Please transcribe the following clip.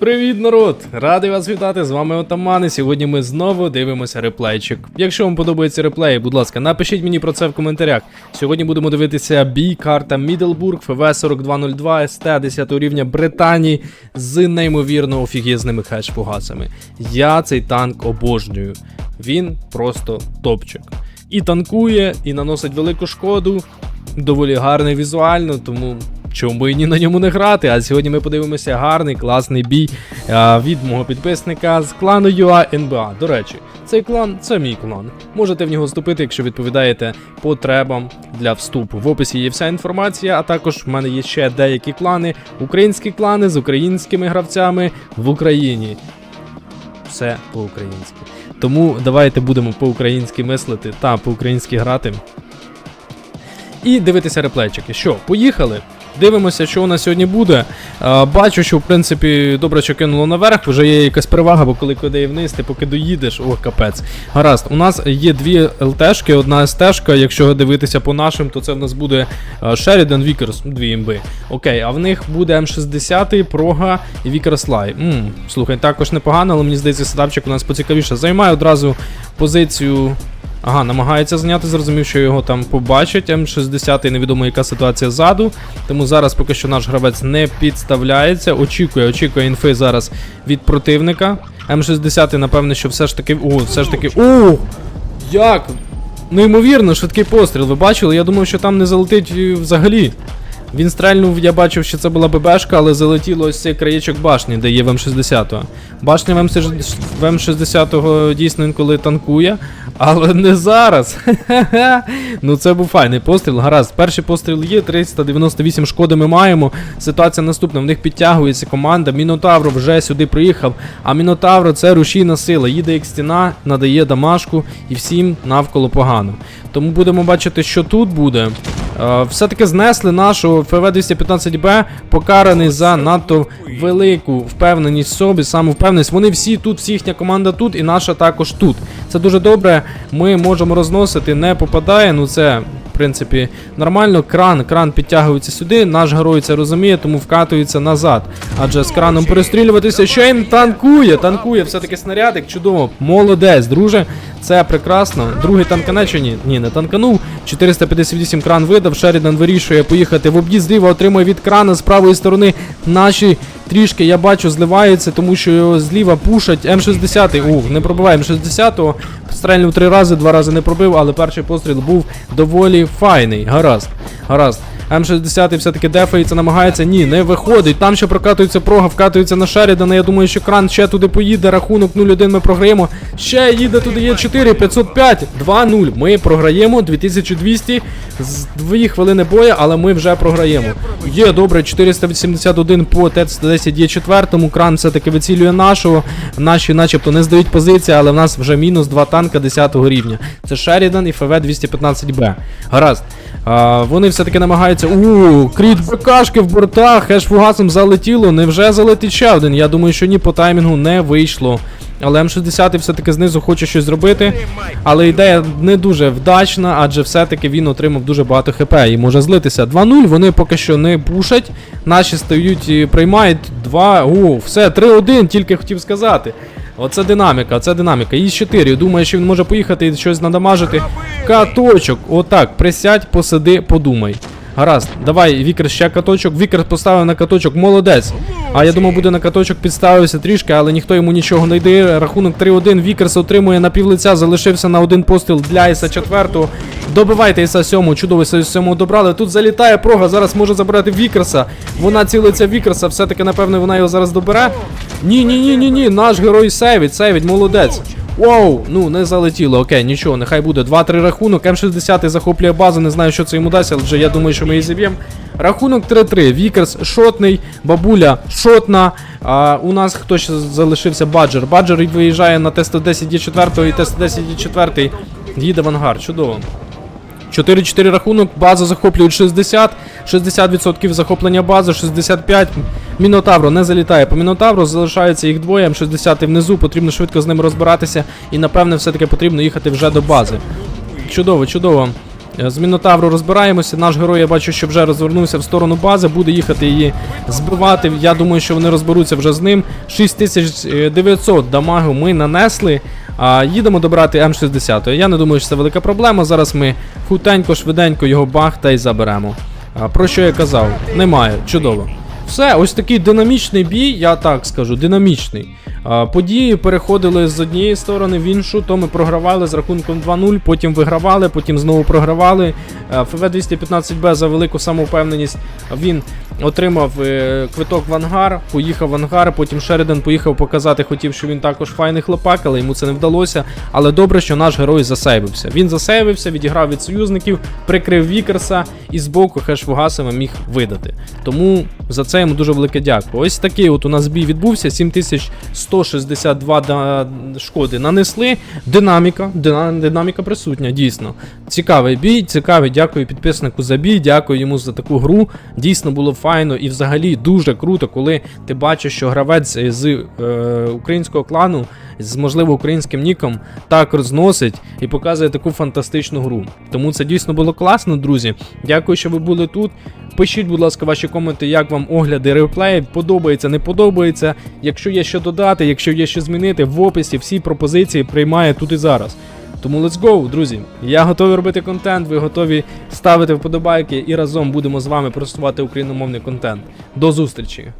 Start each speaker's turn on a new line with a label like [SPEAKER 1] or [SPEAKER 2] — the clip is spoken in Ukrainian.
[SPEAKER 1] Привіт, народ! Радий вас вітати! З вами Отамани. Сьогодні ми знову дивимося реплейчик. Якщо вам подобається реплей, будь ласка, напишіть мені про це в коментарях. Сьогодні будемо дивитися бій карта Мідлбург ФВ 4202 СТ 10 рівня Британії з неймовірно офігезними хедж-фугасами. Я цей танк обожнюю. Він просто топчик. І танкує, і наносить велику шкоду. Доволі гарний візуально, тому чому і ні на ньому не грати? А сьогодні ми подивимося гарний, класний бій а, від мого підписника з клану UA НБА. До речі, цей клан це мій клан. Можете в нього вступити, якщо відповідаєте потребам для вступу. В описі є вся інформація, а також в мене є ще деякі клани, українські клани з українськими гравцями в Україні. Все по-українськи. Тому давайте будемо по-українськи мислити та по-українськи грати. І дивитися реплейчики. Що, поїхали? Дивимося, що у нас сьогодні буде. Бачу, що в принципі добре, що кинуло наверх, вже є якась перевага, бо коли кидає вниз, ти поки доїдеш, ох, капець. Гаразд, у нас є дві ЛТшки, одна СТшка. Якщо дивитися по нашим, то це в нас буде Шерідан Вікерс, дві імби. Окей, а в них буде М60, Прога і Вікерс Лай. Слухай, також непогано, але мені здається, сетапчик у нас поцікавіше. Займає одразу позицію. Ага, намагається зняти, зрозумів, що його там побачать. М60 невідомо яка ситуація ззаду. Тому зараз поки що наш гравець не підставляється. Очікує, очікує інфи зараз від противника. М60, напевне, що все ж таки. О, все ж таки. О! Як? Неймовірно, швидкий постріл. Ви бачили? Я думав, що там не залетить е, взагалі. Він стрельнув, я бачив, що це була ББшка, але залетіло ось цей краєчок башні, де є в М60. Башня в М60 в М60 дійсно інколи танкує, але не зараз. ну це був файний постріл. Гаразд, перший постріл є, 398 шкоди ми маємо. Ситуація наступна: в них підтягується команда. Мінотавро вже сюди приїхав. А Мінотавро це рушійна сила. Їде як стіна, надає дамашку і всім навколо погано. Тому будемо бачити, що тут буде. Е, Все-таки знесли нашу ФВ-215Б, покараний за надто велику впевненість в собі, самовпевненість. Вони всі тут, всі їхня команда тут, і наша також тут. Це дуже добре. Ми можемо розносити, не попадає. Ну це. Принципі, нормально, кран, кран підтягується сюди, наш герой це розуміє, тому вкатується назад. Адже з краном перестрілюватися, ще й танкує, танкує, все-таки снарядик, чудово, молодець, друже. Це прекрасно. Другий танкане чи ні? Ні, не танканув. 458 кран видав. Шерідан вирішує поїхати в об'їзд зліва, отримує від крана з правої сторони. Наші трішки, я бачу, зливається, тому що його зліва пушать. М60. Ух, не пробиває М60. Стрельнув три рази, два рази не пробив, але перший постріл був доволі файний. Гаразд. Гаразд. М60 все-таки дефається, намагається. Ні, не виходить. Там ще прокатується прога, вкатується на Шерідана. Я думаю, що кран ще туди поїде. Рахунок 0-1 ми програємо. Ще їде туди є 4, 505, 2-0. Ми програємо 2200 з 2 хвилини бою, але ми вже програємо. Є добре, 481 по Т-110 є четвертому. Кран все-таки вицілює нашого. Наші начебто не здають позиції, але в нас вже мінус 2 танка 10 рівня. Це Шерідан і ФВ-215Б. Гаразд. А, вони все-таки намагаються. У, кріт БКшки в бортах, хеш фугасом залетіло. Невже залетить ще один? Я думаю, що ні по таймінгу не вийшло. Але М60 все-таки знизу хоче щось зробити. Але ідея не дуже вдачна, адже все-таки він отримав дуже багато хп і може злитися. 2-0, вони поки що не пушать. Наші стають і приймають 2. О, все, 3-1, тільки хотів сказати. Оце динаміка, оце динаміка. І 4. Думаю, що він може поїхати і щось надамажити. Каточок. Отак. Присядь, посиди, подумай. Гаразд, давай, Вікер ще каточок. Вікер поставив на каточок, молодець. А я думав, буде на каточок підставився трішки, але ніхто йому нічого не йде. Рахунок 3-1. Вікерс отримує на півлиця, залишився на один постріл для Іса 4. Добивайте Іса 7, чудово Іса 7 добрали. Тут залітає прога, зараз може забрати Вікерса. Вона цілиться Вікерса, все-таки, напевно, вона його зараз добере. Ні, ні, ні, ні, ні, наш герой сейвить, сейвить, молодець. Воу, ну не залетіло, окей, нічого, нехай буде. 2-3 рахунок. М60 захоплює базу, не знаю, що це йому дасть, але вже я думаю, що ми її зіб'ємо. Рахунок 3-3. Вікерс шотний, бабуля шотна. А, у нас хто ще залишився Баджер. Баджер виїжджає на Т-110 Д4 і Т-110 Д4 їде в ангар. Чудово. 4-4 рахунок, базу захоплюють 60, 60% захоплення бази, 65. Мінотавро не залітає по Мінотавру, залишається їх двоє, М60 внизу, потрібно швидко з ними розбиратися і напевне все-таки потрібно їхати вже до бази. Чудово, чудово. Е, З Мінотавру розбираємося. Наш герой, я бачу, що вже розвернувся в сторону бази, буде їхати її збивати. Я думаю, що вони розберуться вже з ним. 6900 дамагу ми нанесли. А їдемо добрати М60. Я не думаю, що це велика проблема. Зараз ми хутенько, швиденько його бах та й заберемо. А, про що я казав? Немає, чудово. Все, ось такий динамічний бій, я так скажу, динамічний. Події переходили з однієї сторони в іншу, то ми програвали з рахунком 2-0, потім вигравали, потім знову програвали. ФВ 215 б за велику самовпевненість він отримав е, квиток в ангар, поїхав в ангар, потім Шеріден поїхав показати, хотів, що він також файний хлопак, але йому це не вдалося. Але добре, що наш герой засейвився. Він засейвився, відіграв від союзників, прикрив Вікерса і збоку хеш Фугасова міг видати. Тому за це йому дуже велике дякую. Ось такий от у нас бій відбувся. 7162 шкоди нанесли. Динаміка, дина- динаміка присутня, дійсно. Цікавий бій, цікавий. Дякую підписнику за бій, дякую йому за таку гру. Дійсно було файно і взагалі дуже круто, коли ти бачиш, що гравець з е, українського клану з можливо українським ніком так розносить і показує таку фантастичну гру. Тому це дійсно було класно, друзі. Дякую, що ви були тут. Пишіть, будь ласка, ваші коменти, як вам огляди реплеїв, подобається, не подобається. Якщо є що додати, якщо є що змінити, в описі всі пропозиції приймає тут і зараз. Тому let's go, друзі. Я готовий робити контент, ви готові ставити вподобайки і разом будемо з вами просувати україномовний контент. До зустрічі!